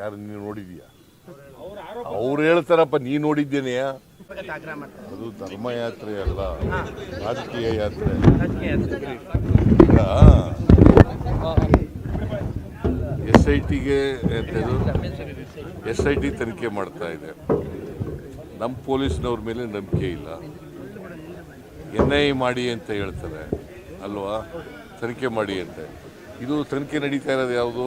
ಯಾರು ನೀನು ನೋಡಿದೀಯಾ? ಅವ್ರು ಹೇಳ್ತಾರಪ್ಪ ನೀ ನೋಡಿದ್ದೇನೆಯ? ಅದು ಧರ್ಮ ಧರ್ಮಯಾತ್ರೆ ಅಲ್ಲ ರಾಜಕೀಯ ಯಾತ್ರೆ. ಎಸ್ ಐ ಟಿಗೆ ಎಸ್ ಐ ಟಿ ತನಿಖೆ ಮಾಡ್ತಾ ಇದೆ. ನಮ್ಮ ಪೊಲೀಸ್ನವ್ರ ಮೇಲೆ ನಂಬಿಕೆ ಇಲ್ಲ. ಎನ್ ಐ ಮಾಡಿ ಅಂತ ಹೇಳ್ತಾರೆ ಅಲ್ವಾ? ತನಿಖೆ ಮಾಡಿ ಅಂತ. ಇದು ತನಿಖೆ ನಡೀತಾ ಇರೋದು ಯಾವುದು?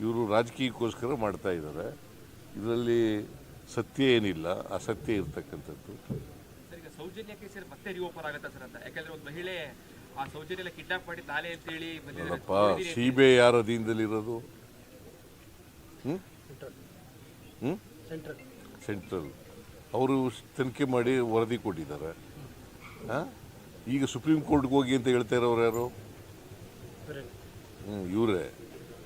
ಇವರು ರಾಜಕೀಯಕ್ಕೋಸ್ಕರ ಮಾಡ್ತಾ ಇದ್ದಾರೆ. ಇದರಲ್ಲಿ ಸತ್ಯ ಏನಿಲ್ಲ ಅಸತ್ಯ ಇರ್ತಕ್ಕಂಥದ್ದು. ಸರ್ ಈಗ ಸೌಜನ್ಯ ಕೇಸಲ್ಲಿ ಮತ್ತೆ ರಿಓಪನ್ ಆಗತ್ತಾ ಸರ್ ಅಂತ? ಯಾಕಂದ್ರೆ ಒಂದು ಮಹಿಳೆ ಆ ಸೌಜನ್ಯ ಕಿಡ್ನಾಪ್ ಮಾಡಿ ತಾಲೆ ಅಂತ ಹೇಳಿ ಬಂದಿದ್ದಾರೆ. ನೋಡಪ್ಪ ಸಿ ಬಿ ಐ ಯಾರ ಅಧೀನದಲ್ಲಿರೋದು? ಹ್ಞೂ ಹ್ಞೂ ಸೆಂಟ್ರಲ್ ಸೆಂಟ್ರಲ್ ಅವರು ತನಿಖೆ ಮಾಡಿ ವರದಿ ಕೊಟ್ಟಿದ್ದಾರೆ. ಹಾಂ? ಈಗ ಸುಪ್ರೀಂ ಕೋರ್ಟ್ಗೆ ಹೋಗಿ ಅಂತ ಹೇಳ್ತಾ ಇರೋರು ಯಾರು? ಹ್ಞೂ ಇವರೇ.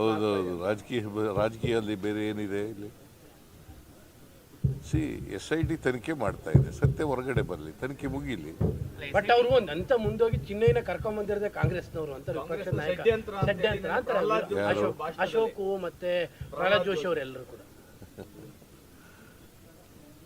ಹೌದೌದು ರಾಜಕೀಯ ರಾಜಕೀಯದಲ್ಲಿ ಬೇರೆ ಏನಿದೆ ಇಲ್ಲಿ? ಸಿ ಎಸ್ ಐ ಟಿ ತನಿಖೆ ಮಾಡ್ತಾ ಇದೆ. ಸತ್ಯ ಹೊರಗಡೆ ಬರಲಿ. ತನಿಖೆ ಮುಗಿಲಿ. ಬಟ್ ಅವರು ಅಂತ ಮುಂದೋಗಿ ಚಿನ್ನೈನ ಕರ್ಕೊಂಡ್ ಕಾಂಗ್ರೆಸ್ ನವರು ಅಂತ ವಿಪಕ್ಷ ನಾಯಕ ಅಶೋಕು ಮತ್ತೆ ಪ್ರಹ್ಲಾದ್ ಜೋಶಿ ಅವರೆಲ್ಲರೂ ಕೂಡ.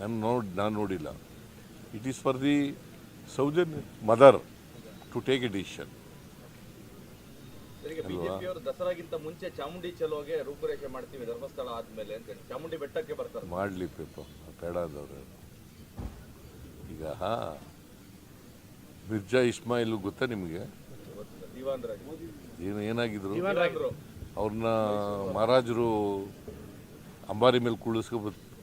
ನಾನು ನೋಡಿ ನಾನು ನೋಡಿಲ್ಲ. It is for the ಸೌಜನ್ mother to take a decision ದಸರಾಗಿಂತ ಮುಂಚೆ ಚಾಮುಂಡಿ ಚಲೋಗೆ ರೂಪುರೇಷೆ ಮಾಡ್ತೀವಿ ಧರ್ಮಸ್ಥಳ ಆದ್ಮೇಲೆ ಅಂತ ಚಾಮುಂಡಿ ಬೆಟ್ಟಕ್ಕೆ ಬರ್ತಾರೆ. ಮಾಡಲಿ ಪೇಪ ಬೇಡ ಅಂದವ್ರೆ ಈಗ ಮಿರ್ಜಾ ಇಸ್ಮಾಯಿಲ್ ಗೊತ್ತಾ ನಿಮಗೆ? ಏನು ಏನಾಗಿದ್ರು? ಅವ್ರನ್ನ ಮಹಾರಾಜರು ಅಂಬಾರಿ ಮೇಲೆ ಕುಳಿಸ್ಕೊ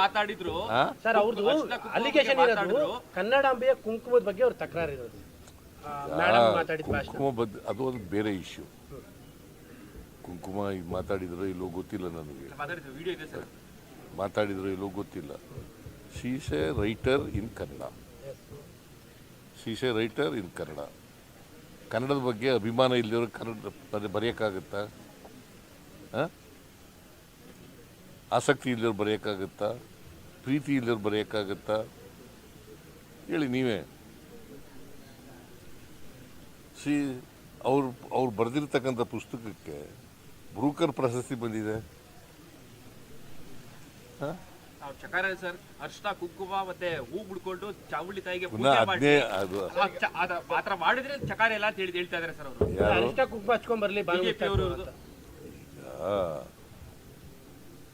ಮಾತಾಡಿದ್ರು? ಸರ್ ಅವ್ರದ್ದು ಅಲಿಗೇಷನ್ ಇರೋದು ಕನ್ನಡಾಂಬೆಯ ಕುಂಕುಮದ ಬಗ್ಗೆ ಅವ್ರ ತಕರಾರು ಇರೋದು. ಕುಂಕುಮ ಬದ್ ಅದು ಒಂದು ಬೇರೆ ಇಶ್ಯೂ ಕುಂಕುಮ ಈಗ ಮಾತಾಡಿದ್ರು ಇಲ್ಲೋ ಗೊತ್ತಿಲ್ಲ ನನಗೆ. ಮಾತಾಡಿದ್ರು ವಿಡಿಯೋ ಇದೆ ಸರ್. ಮಾತಾಡಿದ್ರು ಇಲ್ಲೋ ಗೊತ್ತಿಲ್ಲ. She's a writer in Kannada she's a writer in Kannada ಕನ್ನಡದ ಬಗ್ಗೆ ಅಭಿಮಾನ ಇಲ್ಲದಿರೋ ಕನ್ನಡ ಬರೆ ಬರೆಯೋಕ್ಕಾಗತ್ತಾ? ಆ? ಆಸಕ್ತಿ ಇಲ್ಲದ್ರು ಬರೆಯೋಕ್ಕಾಗುತ್ತಾ? ಪ್ರೀತಿ ಇಲ್ಲದ್ರು ಬರೆಯೋಕ್ಕಾಗುತ್ತಾ? ಹೇಳಿ ನೀವೇ. ಸಿ ಅವ್ರು ಅವ್ರು ಬರೆದಿರ್ತಕ್ಕಂಥ ಪುಸ್ತಕಕ್ಕೆ ಬ್ರೂಕರ್ ಪ್ರಶಸ್ತಿ ಬಂದಿದೆ. ಸರ್ ಅರ್ಶಿನ ಕುಂಕುಮ ಮತ್ತೆ ಹೂ ಬಿಡ್ಕೊಂಡು ಚಾಮುಂಡಿ ತಾಯಿಗೆ ಪಾತ್ರ ಮಾಡಿದ್ರೆ ಚಕಾರ ಎಲ್ಲ ಅಂತ ಹೇಳಿ ಹೇಳ್ತಾ ಇದಾರೆ ಸರ್ ಅವರು. ಅರಿಷ್ಟ ಕುಂಕುಮ ಹಚ್ಕೊಂಡ್ ಬರ್ಲಿ ಬಿಜೆಪಿ ಅವರು.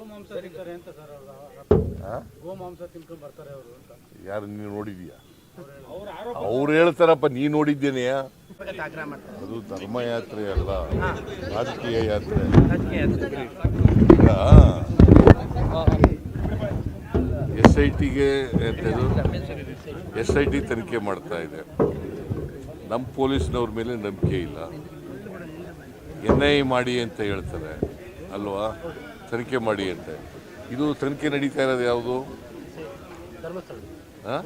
ಗೋಮಾಂಸ ತಿಂತಾರೆ ಅಂತ ಸರ್ ಆ? ಗೋಮಾಂಸ ತಿನ್ಕೊಂಡ್ ಬರ್ತಾರೆ ಅವರು ಅಂತ. ಯಾರು ನೀನು ನೋಡಿದೀಯಾ ಅವ್ರ ಹೇಳ್ತಾರಪ್ಪ ನೀ ನೋಡಿದ್ದೇನೆಯಾ ಅದು ಧರ್ಮ ಯಾತ್ರೆ ಅಲ್ಲ ರಾಜಕೀಯ ಯಾತ್ರೆ. ರಾಜಕೀಯ ಯಾತ್ರೆ. ಎಸ್ ಐ ಟಿಗೆ ಎಸ್ ಐ ಟಿ ತನಿಖೆ ಮಾಡ್ತಾ ಇದೆ. ನಮ್ಮ ಪೊಲೀಸ್ನವ್ರ ಮೇಲೆ ನಂಬಿಕೆ ಇಲ್ಲ. ಎನ್ ಐ ಮಾಡಿ ಅಂತ ಹೇಳ್ತಾರೆ. ಅಲ್ವಾ? ತನಿಖೆ ಮಾಡಿ ಅಂತ. ಇದು ತನಿಖೆ ನಡೀತಾ ಇರೋದು ಯಾವುದು? ಹಾಂ.